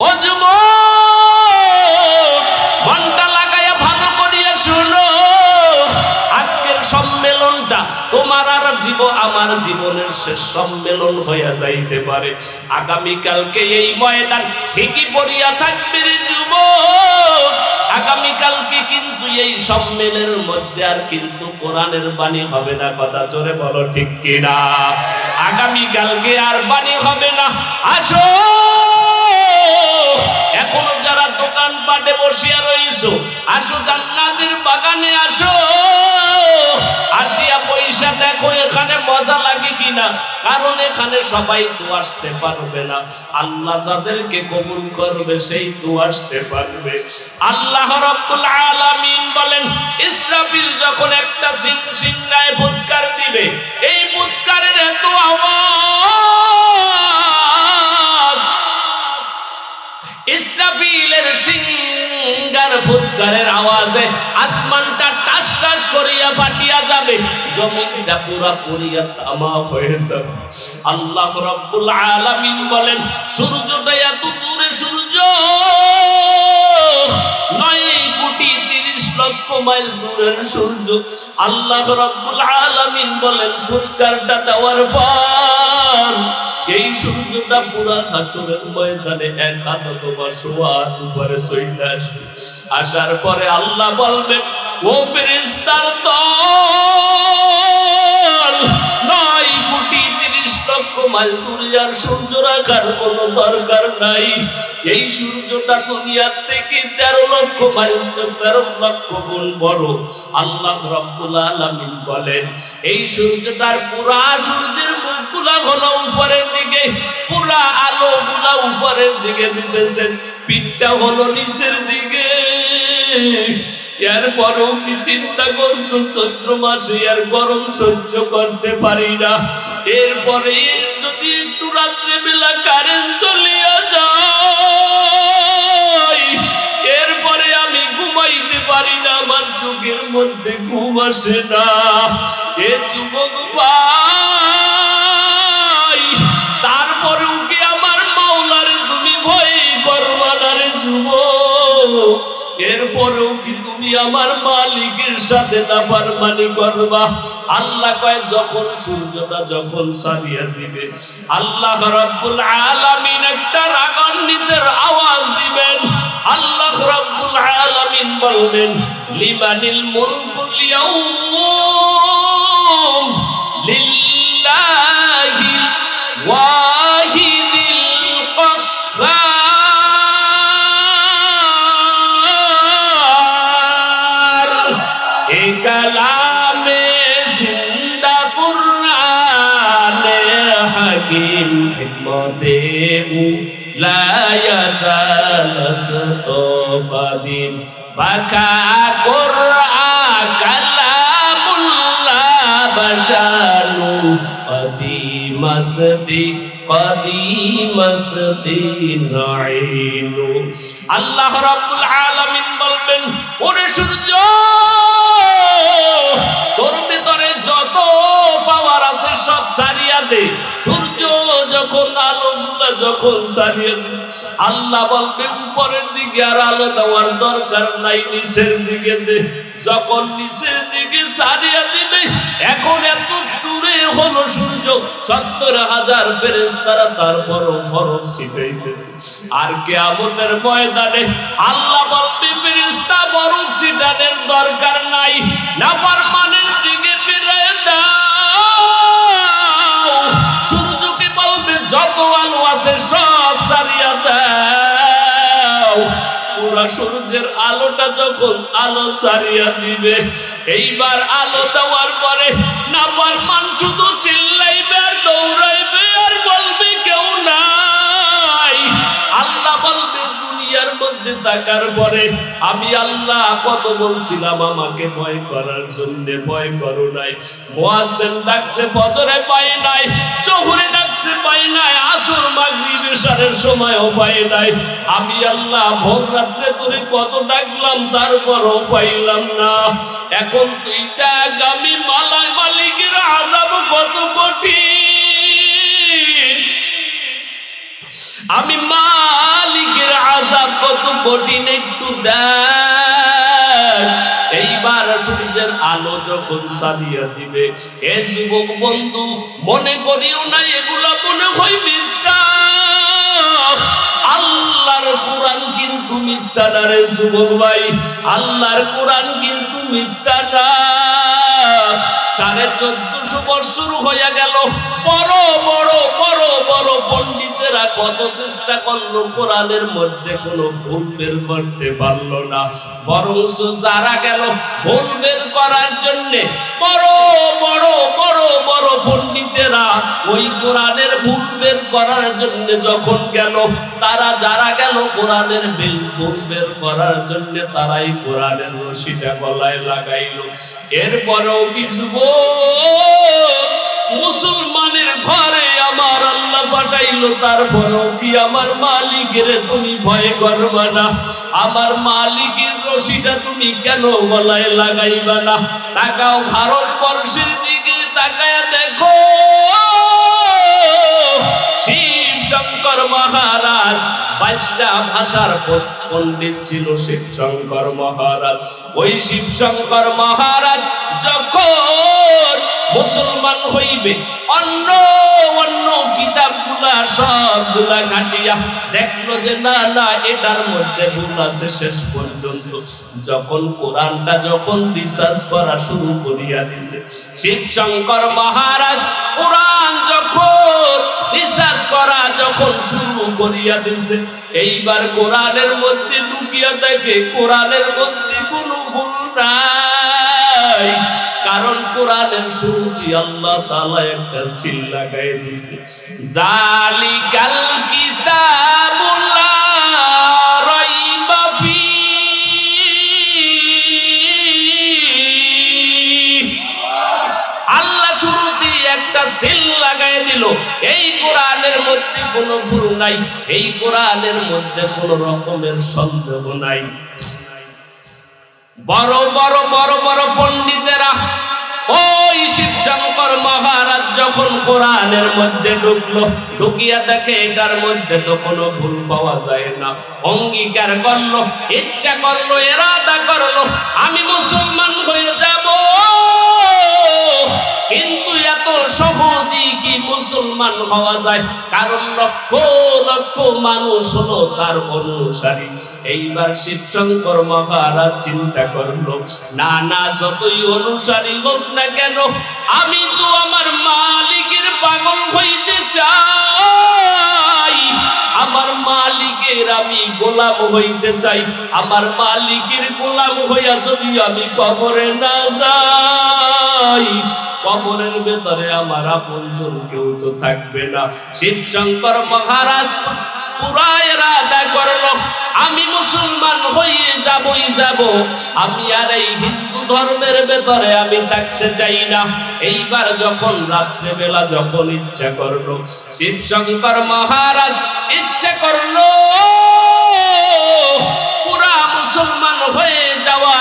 যুব লাগাইয়া ভালো করিয়া শুনো। আজকের সম্মেলনটা তোমার আর জীব, আমার জীবনের শেষ সম্মেলন হইয়া যাইতে পারে। আগামীকালকে এই ময়দান ঠিকই পড়িয়া থাকবে রে যুব আগামীকালকে কিন্তু এই সম্মেলনের মধ্যে আর কিন্তু কোরআনের বাণী হবে না। কথা জোরে বলো, ঠিক কিনা? আগামীকালকে আর বাণী হবে না। আসো! এখনও যারা দোকান পাটে বসিয়া রইছো, আসো জান্নাতের বাগানে আসো। আসিয়া পয়সা দেখো এখানে মজা লাগে কিনা, কারণ এখানে সবাই তো আসতে পারবে না। আল্লাহ যাদেরকে কবুল করবে, সেই তো আসতে পারবে। আল্লাহ রাব্বুল আলামিন বলেন, ইসরাফিল যখন একটা সিং সিংহায় ফুৎকার দিবে, এই ফুৎকারের এত আওয়াজ ইসরাফিলের সিঙ্গার ফুৎকারের আওয়াজে আসমানটা টাস টাস করিয়া ফাটিয়া যাবে। জমিনটা পুরা পুরিয়া তামা হয়ে আল্লাহ রব্বুল আলামিন বলেন, সূর্যটা এত দূরে সূর্য, নয় লক্ষ মাইল দূরের সূর্য। আল্লাহ রব্বুল আলামিন বলেন ফুৎকারটা দেওয়ার পর এই সূর্যটা পুরা হাসুরের ময়দানে এক বা সোয়ার উপরে চলে আসবে। আসার পরে আল্লাহ বলবেন, ও ফেরেশতার দল! মাইল দূরে সূর্য রাখার কোনো দরকার নাই। এই সূর্যটা দুনিয়ার থেকে তেরো লক্ষ মাইল, তেরো লক্ষ গুণ বড়। আল্লাহ রব্বুল আলামিন বলেন, এই সূর্যটার পুরা সূর্যের মুখগুলা হলো উপরের দিকে, পুরা আলো গুলা উপরের দিকে দিতেছেন। পিঠটা হলো নিচের দিকে। এরপরেও কি চিন্তা করছ? চৈত্র মাসে আর গরম সহ্য করতে পারি না। এরপরে যদি একটু রাত্রে বেলা কারেন্ট চলিয়া যায় এরপরে আমি ঘুমাইতে পারি না। আমার চোখের মধ্যে ঘুম আসে না। এ যুবক ভাই এরপরেও কি তুমি আমার মালিকের সাথে নাফরমানি করবা। আল্লাহ কয়, যখন সূর্যটা যখন সারিয়া দিবে, আল্লাহ রাব্বুল আলামিন একটা রাগান্বিতের আওয়াজ দিবেন। আল্লাহ রাব্বুল আলামিন বলবেন, লিমানিল মুলকুল ইয়াউম? ইয়াসালাসতবাদিন বাকা কুরআন কালামুল্লাহ বাশারু قديمستي قديمستي نعين আল্লাহ রাব্বুল আলামিন বলবেন ওরে সূর্য তোর ভিতরে যত পাওয়ার আছে সব ছাড়িয়া দে। সূর্য যখন আলো গুলা যখন ছাড়িয়ে দে। আল্লাহ বলবে, উপরের দিকে আর আলো দেওয়ার দরকার নাই, নিচের দিকে দে। যখন নিচের দিকে ছাড়িয়ে দিবে, এখন এত দূরে হলো সূর্য, সত্তর হাজার ফেরেস্তারা তারপরও ফরক ছিটাইতেছে। আর কেয়ামতের ময়দানে আল্লাহ বলবে ফেরেস্তা বরফ ছিটানের দরকার নাই নাফার মানের দিকে সূর্যকে বলবে যত আলো আছে, সব সারিয়া দাও। পুরা সূর্যের আলোটা যখন আলো সারিয়া দিবে, এইবার আলো দেওয়ার পরে নাপার মান শুধু থাকার পরে আমি আল্লাহ কত বলছিলাম, আমাকে ভয় করার জন্য ভয় করো নাই। মোয়াজ্জেম ডাকছে, ফজরে পাই নাই জোহরে ডাকছে পাই নাই, আসর, মাগরিব ইশারের সময়ও পাই নাই। আমি আল্লাহ ভোর রাত্রে তোরে কত ডাকলাম, তারপরও পাইলাম না। এখন তুই ডাক আমি মালায় মালিকের আজাব কত কঠিন। আমি আজাব কত কঠিন একটু দেখ এইবার সূর্যের আলো যখন সারিয়া দিবে, এ যুবক বন্ধু, মনে করিও না এগুলা মনে হয় মিথ্যা। আল্লাহর কোরআন কিন্তু মিথ্যা না রে যুবক ভাই, আল্লাহর কোরআন কিন্তু মিথ্যা না। সাড়ে চোদ্দশো বৎসর হইয়া গেল। বড় বড় বড় বড় পণ্ডিতেরা কত চেষ্টা করল, কোরআনের মধ্যে কোনো ভুল বের করতে পারল না। বরং যারা গেল, ভুল বের করার জন্য বড় বড় বড় বড় পণ্ডিতেরা ওই কোরআনের ভুল বের করার জন্য যখন গেল, তারা যারা গেল কোরআনের বিল ভুল বের করার জন্য তারাই কোরআনের রশিটা গলায় লাগাইল। এরপরেও কিছু মুসলমানের ঘরে আমার আল্লাহ পাঠাইলো, তারপরেও কি আমার মালিকের তুমি ভয় করবা না? আমার মালিকের রশিটা তুমি কেন গলায় লাগাইবা না? তাকাও ভারতবর্ষের দিকে তাকায় দেখো। শিব শঙ্কর মহারাজ বাইশটা ভাষার পণ্ডিত ছিল শিব শঙ্কর মহারাজ। ওই শিব শঙ্কর মহারাজ যখন মুসলমান হইবে। অন্য অন্য কিতাবগুলা সবগুলা ঘাটিয়া দেখল যে না না, এটার মধ্যে ভুল আছে শেষ পর্যন্ত। যখন কোরআনটা যখন রিসার্চ করা শুরু করিয়া দিছে শিব শঙ্কর মহারাজ কোরআন যখন রিসার্চ করা যখন শুরু করিয়া দিছে, এইবার কোরআনের মধ্যে ঢুকিয়া দেখে কোরআনের মধ্যে কোনো ভুল নাই। কারণ কোরআনের শুরুতে আল্লাহ তাআলা একটা সিল লাগাই দিছে জালিকাল একটা সিল লাগাই দিল। এই কোরআনের মধ্যে কোনো ভুল নাই, এই কোরআনের মধ্যে কোনো রকমের সন্দেহ নাই। বড় বড় বড় বড় পণ্ডিতেরা। ওই শিব শঙ্কর মহারাজ যখন কোরআনের মধ্যে ঢুকলো, ঢুকিয়া দেখে এটার মধ্যে তো কোনো ভুল পাওয়া যায় না। অঙ্গীকার করল, ইচ্ছা করল, এরাদা করল, আমি মুসলমান হয়ে যাব। কিন্তু এত সহজে কি মুসলমান হওয়া যায়? কারণ লক্ষ লক্ষ মানুষ হলো তার অনুসারী। এইবার শিব শঙ্কর মহারাজ চিন্তা করল, না না, যতই অনুসারী হোক না কেন আমি তো আমার মালিকের পাগল হইতে চাই। আমার মালিকের আমি গোলাম হইতে চাই। আমার মালিকের গোলাম হইয়া যদি আমি কবরে না যাই, কবরের ভেতরে আমার আপনজন কেউ তো থাকবে না। শিব শঙ্কর মহারাজ পুরা এরাদা করল। আমি মুসলমান যাবই যাব। আমি আর এই হিন্দু ধর্মের ভেতরে আমি থাকতে চাই না। এইবার যখন রাত্রে বেলা যখন ইচ্ছা করল, শিব শঙ্কর মহারাজ ইচ্ছা করল, পুরা মুসলমান হয়ে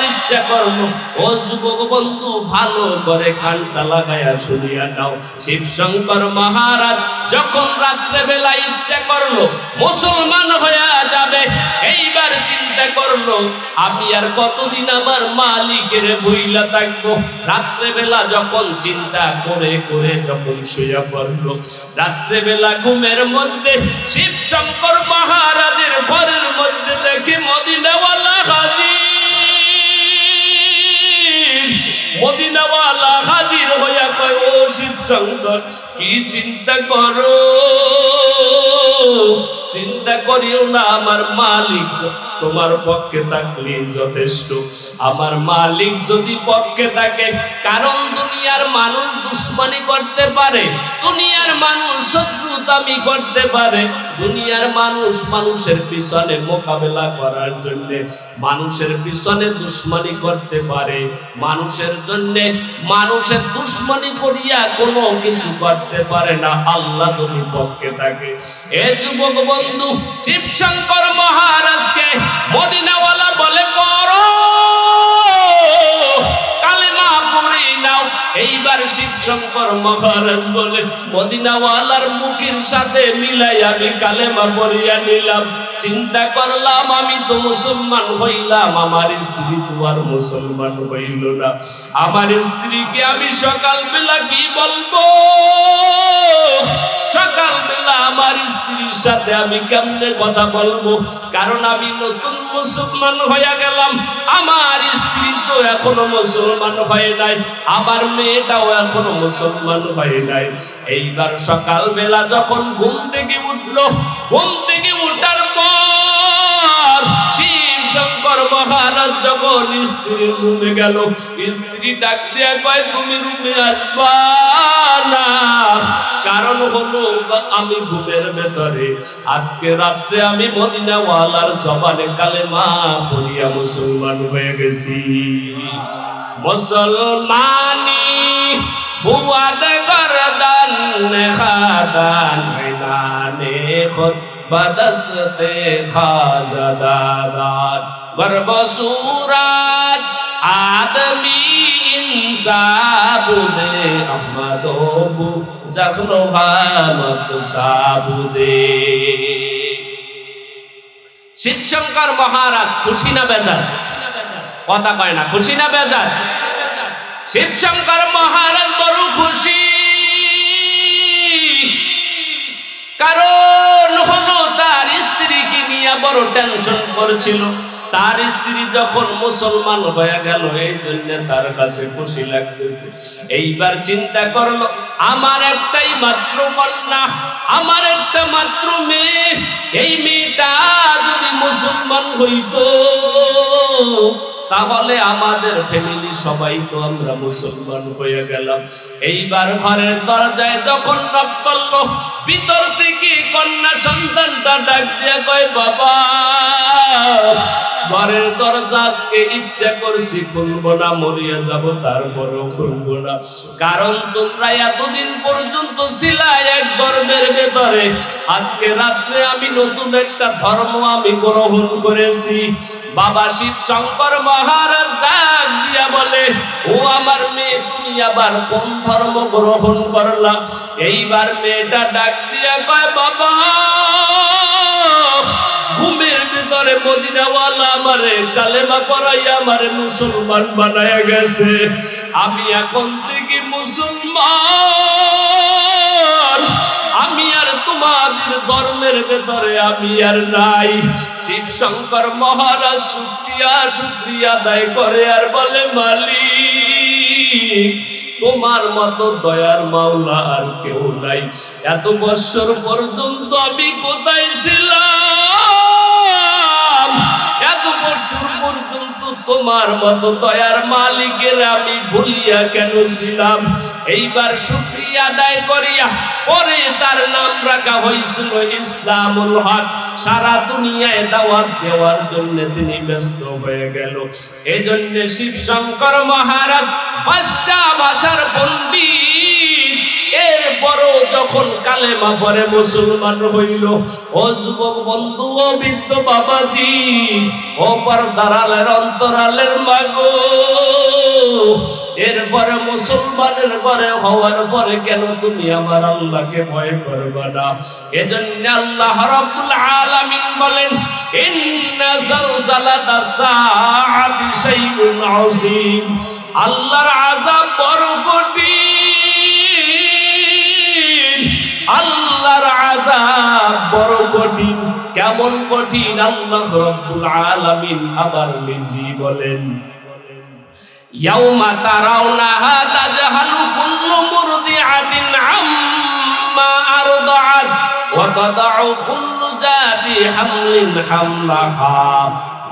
যাওয়ার ইচ্ছা করল ও যুবক বন্ধু, ভালো করে কানটা লাগায়া শুনিয়া নাও। শিব শঙ্কর মহারাজ যখন রাত্রে বেলা ইচ্ছা করল মুসলমান হয়ে যাবে, এইবার চিন্তা করল আমি আর কতদিন আমার মালিকের বইলা থাকব? রাত্রে বেলা যখন চিন্তা করে করে যখন শুয়ে পড়ল রাত্রে বেলা ঘুমের মধ্যে শিব শঙ্কর মহারাজের ঘরের মধ্যে দেখে মদিনাওয়ালা মদিনাওয়ালা হাজির হইয়া কয় ও শিব শঙ্কর কি চিন্তা করো? চিন্তা করিও না, আমার মালিক তোমার পক্ষে থাকলে যথেষ্ট। আমার মালিক যদি পক্ষে থাকে, কারণ দুনিয়ার মানুষ দুশ্মনী করতে পারে, দুনিয়ার মানুষ শত্রুতামি করতে পারে। দুনিয়ার মানুষ মানুষের পিছনে মোকাবেলা করার জন্য, মানুষের পিছনে দুশ্মনী করতে পারে। মানুষের জন্য মানুষের দুশ্মনী করিয়া কোনো কিছু করতে পারে না, আল্লাহ যদি পক্ষে থাকে। এ যুবক বন্ধু শিব শঙ্কর মহারাজকে মদিনাওয়ালা বলে করো। কালেমা পড়ে নাও এইবার শিব শঙ্কর মহারাজ বলে, মদিনাওয়ালার মুখের সাথে মিলাই আমি কালেমা পড়িয়া নিলাম। চিন্তা করলাম, আমি তো মুসলমান হইলাম, আমার স্ত্রী তো আর মুসলমান হইল না। আমার স্ত্রীকে আমি সকালবেলা কি বলব? সকালবেলা আমার স্ত্রীর সাথে আমি কেমনে কথা বলব? কারণ আমি নতুন মুসলমান হইয়া গেলাম। আমার স্ত্রী তো এখনও মুসলমান হয় নাই। আমার মেয়েটাও এখনও মুসলমান হয় নাই। এইবার সকালবেলা যখন ঘুম থেকে উঠল ঘুম থেকে উঠার পর মহারাজ যখন স্ত্রীর রুমে গেল, স্ত্রী ডাক দিয়া কয়, তুমি রুমে আসবা কারণ হলো, আমি ঘুমের ভেতরে। আজকে রাত্রে আমি মদিনাওয়ালার জবানে কালেমা পড়িয়া মুসলমান হয়ে গেছি। মুসলমানি বুয়াদ গরদান খাদান খুদ। জখলো হামত শিবশঙ্কর মহারাজ খুশি না বেজার কথা কয় না, খুশি না বেজার? শিবশঙ্কর মহারাজ বড় খুশি। কারণ নিয়ে বড় টেনশন করছিল। তার স্ত্রী যখন মুসলমান হয়ে গেল, এই জন্য তার কাছে খুশি লাগতেছে। এইবার চিন্তা করল, আমার একটাই মাত্র কন্যা, আমার একটা মাত্র মেয়ে, এই মেয়েটা যদি মুসলমান হইতো তাহলে আমাদের ফ্যামিলি সবাই তো আমরা মুসলমান হয়ে গেলাম। এইবার ঘরের দরজায় যখন নক ভিতর থেকে কন্যা সন্তানটা ডাক দিয়ে কয়, বাবা, ঘরের দরজা আজকে ইচ্ছা করছি খুলবো না, মরিয়া যাব, তারপরেও খুলবো না। কারণ তোমরা এতদিন পর্যন্ত ছিলা এক ধর্মের ভেতরে। আজকে রাত্রে আমি নতুন একটা ধর্ম আমি গ্রহণ করেছি। বাবা শিব শঙ্কর মহারাজ ডাক দিয়া বলে, ও আমার মেয়ে, তুমি আবার কোন ধর্ম গ্রহণ করলা? এইবার মেয়েটা ডাক দিয়া কয়, বাবা, ঘুমের ভিতরে মদিনাওয়ালা আমারে কালেমা করাই আমারে মুসলমান বানায় গেছে। আমি এখন থেকে মুসলমান। আর তোমাদের ধর্মের ভেতরে আমি আর নাই। শিব শঙ্কর মহারাজ সুপ্রিয়া সুপ্রিয়া দায় করে আর বলে, মালিক, তোমার মতো দয়ার মাওলা আর কেউ নাই। এত বছর পর্যন্ত আমি কোথায় ছিলাম? এত বছর পর্যন্ত তোমার মতো দয়ার মালিকের আমি ভুলিয়া কেন ছিলাম? এইবার শুক্রিয়া আদায় করিয়া পরে তার নাম রাখা হয়েছিল ইসলামুল হক। সারা দুনিয়ায় দাওয়াত দেওয়ার জন্য তিনি ব্যস্ত হয়ে গেল। এই জন্য শিব শঙ্কর মহারাজ পাঁচটা ভাষার পণ্ডিত এরপরও যখন কালেমা পরে মুসলমান হইল, ও যুবক বন্ধু, ও বৃদ্ধ বাবাজি, ও পর দাঁড়ালের অন্তরালের মাগো, এরপরে মুসলমানের ঘরে হওয়ার পরে কেন তুমি আমার আল্লাহকে ভয় করবে না? এজন্য আল্লাহ রাব্বুল আলামিন বলেন, ইন্না সাআতি শাইউন আযীম। আল্লাহর আযাব বড় বড় কঠিন, কেমন কঠিন? আল্লাহ রাব্বুল আলামিন আবার নিজে বলেন, ইয়াউমা তারাউনাহা তাজহালু কুল্লু মুরদিআতিন আম্মা আরদাআত, ওয়া তাদাউ কুল্লু জাতি হামলিন হামলাহা,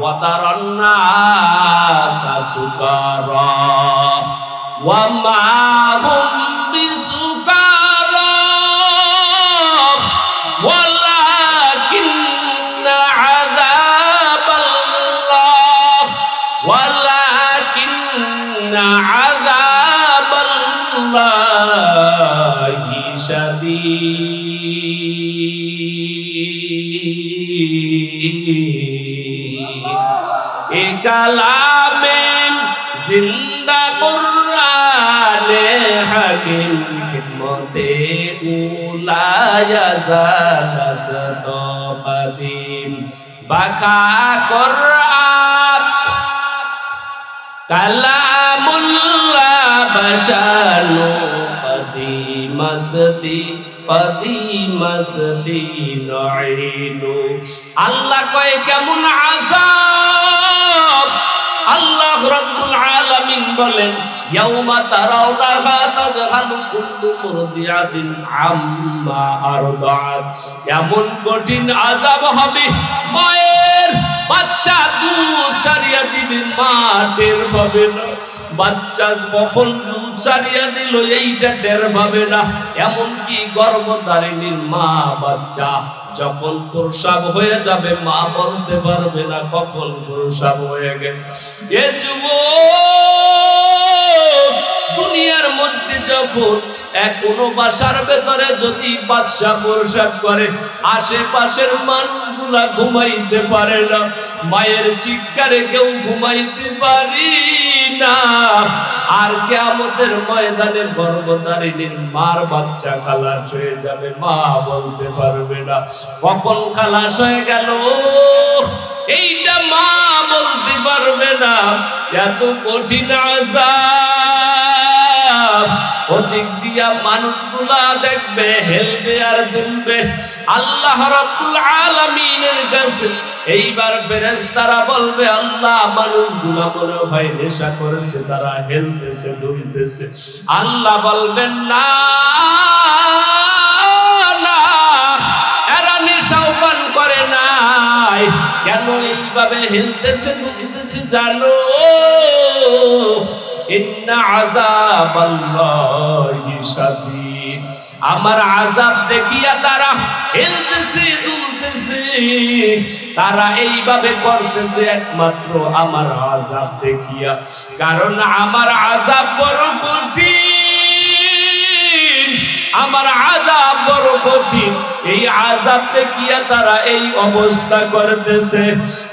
ওয়া তারান নাসা সুকারা, ওয়া মা হুম কালামে জিন্দা কুরআনে হাকিম হিম্মতে উলায়া জালাসত বাদিম বাখা কুরআন কালামুল্লাহ বাশানু আল্লাহ কয়, কেমন আজাদ আল্লাহ রাব্বুল আলামিন বলেন, ইয়াউমা তারাউনাহা তাজহালু কুল্লু মুরদিআতিন আম্মা আরদাআত। এমন কঠিন আযাব হবে, মায়ের বাচ্চা দুধ ছাড়িয়া দিবে, মা টের পাবে না। বাচ্চা কখন দুধ ছাড়িয়া দিল, এইটা টের পাবে না। এমনকি গর্ভধারিণীর মা বাচ্চা যখন প্রসাব হয়ে যাবে, মা বলতে পারবে না কখন প্রসাব হয়ে গেছে। এ যুবক, দুনিয়ার মধ্যে যখন এক কোনো বাসার ভেতরে যদি বাদশা প্রসাব করে, আশেপাশের মানুষগুলা ঘুমাইতে পারে না। মায়ের চিৎকারে কেউ ঘুমাইতে পারি না। আর কে আমাদের ময়দানে গর্ভধারিণীর মার বাচ্চা খালাস হয়ে যাবে, মা বলতে পারবে না। কখন খালাস হয়ে গেল, এইটা মা বলতে পারবে না। এত কঠিন আজাব ওদিক দিয়া মানুষগুলা দেখবে, হেলবে আর দুলবে। আল্লাহ রাব্বুল আলামিনের কাছে এইবার ফেরেশতারা বলবে, আল্লাহ, মানুষগুলা মনে হয় নেশা করেছে, তারা হেলতেছে, দুলতেছে। আল্লাহ বলবেন, না এরা পান করে নাই। কেন এইভাবে হেলতেছে, দুলতেছে জানো? আমার আযাব দেখিয়া তারা হেলতেছে, দুলতেছে। তারা এইভাবে করতেছে একমাত্র আমার আযাব দেখিয়া। কারণ আমার আযাব বড় কঠিন। আমার আজাব বড় কঠিন। এই আজাব দেখিয়া তারা এই অবস্থা করতেছে।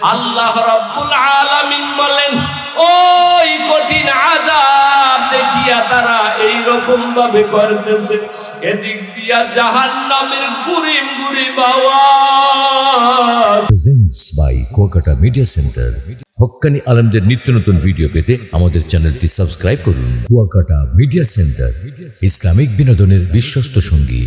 আল্লাহ রাব্বুল আলামিন বলেন ওই কঠিন আজাব দেখিয়া তারা এই রকম ভাবে করতেছে। এদিক দিয়া জাহান্নামের গুরিম গুরিম by Kuakata media centre Haqqani আলমদের নিত্য নতুন ভিডিও পেতে আমাদের চ্যানেলটি সাবস্ক্রাইব করুন। কুয়াকাটা মিডিয়া সেন্টার ইসলামিক বিনোদনের বিশ্বস্ত সঙ্গী।